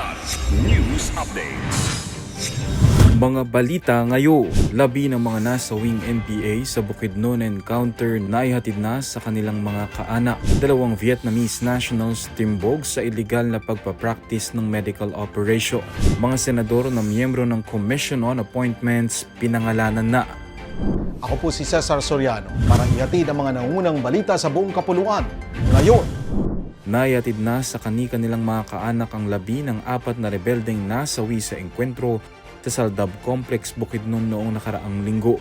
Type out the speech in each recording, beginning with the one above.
Kilat News Updates. Mga balita ngayon, labi ng mga nasawing NPA sa Bukidnon encounter na ihatid na sa kanilang mga kaanak. Dalawang Vietnamese nationals timbog sa illegal na pagpapractice ng medical operation. Mga senador na miyembro ng Commission on Appointments pinangalanan na. Ako po si Cesar Soriano para ihatid ang mga nangunang balita sa buong kapuluan. Ngayon, Nayatid na sa kani-kanilang mga kaanak ang labi ng apat na rebeldeng nasawi sa engkwentro sa Saldab Complex Bukidnon noong nakaraang linggo.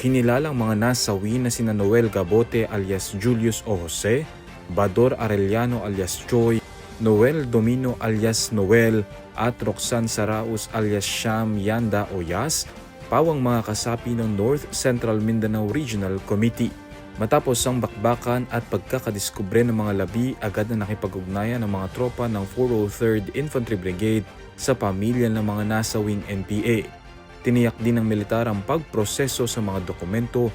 Kinilalang mga nasawi na sina Noel Gabote alias Julius O. Jose, Bador Arellano alias Choi, Noel Domino alias Noel at Roxanne Saraus alias Sham Yanda o Yas, pawang mga kasapi ng North Central Mindanao Regional Committee. Matapos ang bakbakan at pagkakadiskubre ng mga labi, agad na nakipag-ugnayan ng mga tropa ng 403rd Infantry Brigade sa pamilya ng mga nasawing NPA. Tiniyak din ng militar ang pagproseso sa mga dokumento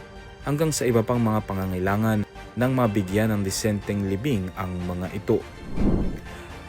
hanggang sa iba pang mga pangangailangan nang mabigyan ng disenteng libing ang mga ito.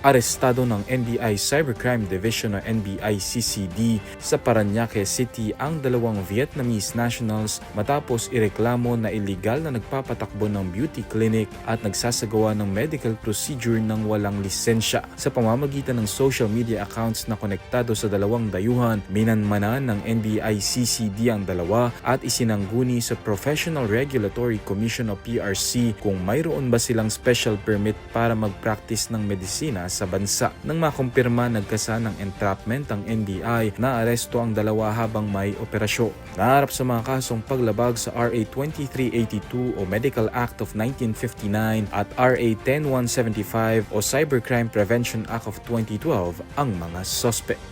Arestado ng NBI Cybercrime Division o NBI-CCD sa Paranaque City ang dalawang Vietnamese nationals matapos ireklamo na illegal na nagpapatakbo ng beauty clinic at nagsasagawa ng medical procedure ng walang lisensya. Sa pamamagitan ng social media accounts na konektado sa dalawang dayuhan, minanmanan ng NBI-CCD ang dalawa at isinangguni sa Professional Regulatory Commission o PRC kung mayroon ba silang special permit para mag-practice ng medisina sa bansa. Nang makumpirma nagkasa ng entrapment ang NBI na aresto ang dalawa habang may operasyon. Naharap sa mga kasong paglabag sa RA 2382 o Medical Act of 1959 at RA 10175 o Cybercrime Prevention Act of 2012 ang mga suspect.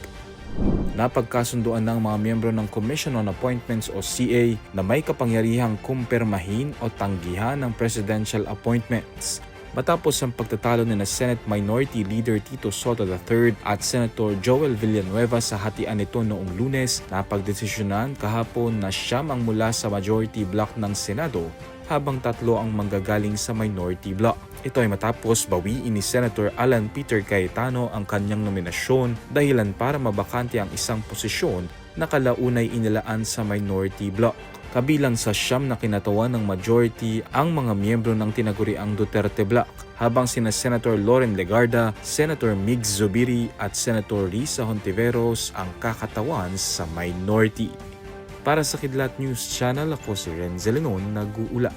Napagkasunduan ng mga miyembro ng Commission on Appointments o CA na may kapangyarihang kumpirmahin o tanggihan ng presidential appointments. Matapos ang pagtatalo ni na Senate Minority Leader Tito Soto III at Senator Joel Villanueva sa hatian nito noong lunes, napagdesisyonan kahapon na siyam ang mula sa majority block ng Senado habang tatlo ang manggagaling sa minority block. Ito ay matapos bawiin ni Senator Alan Peter Cayetano ang kanyang nominasyon dahilan para mabakante ang isang posisyon na kalaunay inilaan sa minority block. Kabilang sa siyam na kinatawan ng majority ang mga miyembro ng tinaguriang Duterte Block, habang sina Senator Loren Legarda, Senator Migs Zubiri at Senator Risa Hontiveros ang kakatawan sa minority. Para sa Kidlat News Channel, ako si Renzel Lenon, nag-uula.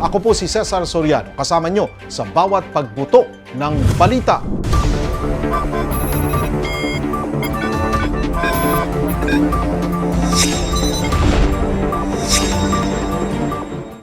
ako po si Cesar Soriano kasama nyo sa bawat pagbuto ng balita.